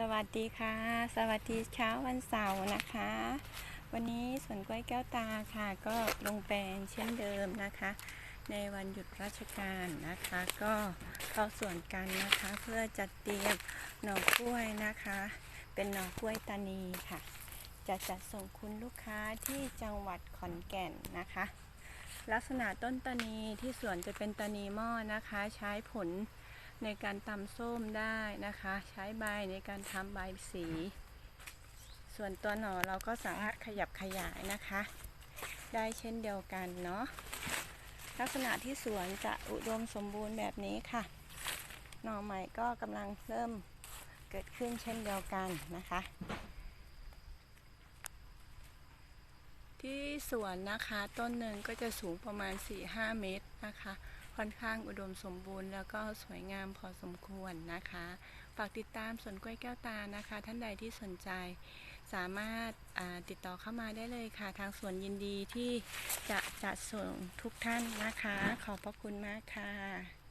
สวัสดีค่ะ สวัสดีเช้าวันเสาร์นะคะ วันนี้สวนกล้วยแก้วตาค่ะ ก็ลงแปลงเช่นเดิมนะคะ ในวันหยุดราชการนะคะ ก็เข้าสวนกันนะคะ เพื่อจัดเตรียมหน่อกล้วยนะคะ เป็นหน่อกล้วยตานีค่ะ จะจัดส่งคุณลูกค้าที่จังหวัดขอนแก่นนะคะ ลักษณะต้นตานีที่สวนจะเป็นตานีหม้อนะคะ ใช้ผล ในการตำส้มได้นะคะ ใช้ใบในการทำใบสี ส่วนตัวหน่อเราก็สามารถขยับขยายนะคะ ได้เช่นเดียวกันเนาะลักษณะที่สวนจะอุดมสมบูรณ์แบบนี้ค่ะ หน่อใหม่ก็กำลังเริ่มเกิดขึ้นเช่นเดียวกันนะคะ ที่สวนนะคะต้นหนึ่งก็จะสูงประมาณ 4-5 เมตรนะคะ ค่อนข้างอุดมสมบูรณ์ แล้วก็สวยงามพอสมควรนะคะ ฝากติดตามสวนกล้วยแก้วตานะคะ ท่านใดที่สนใจสามารถติดต่อเข้ามาได้เลยค่ะ ทางสวนยินดีที่จะจัดส่งทุกท่านนะคะ ขอบพระคุณมากค่ะ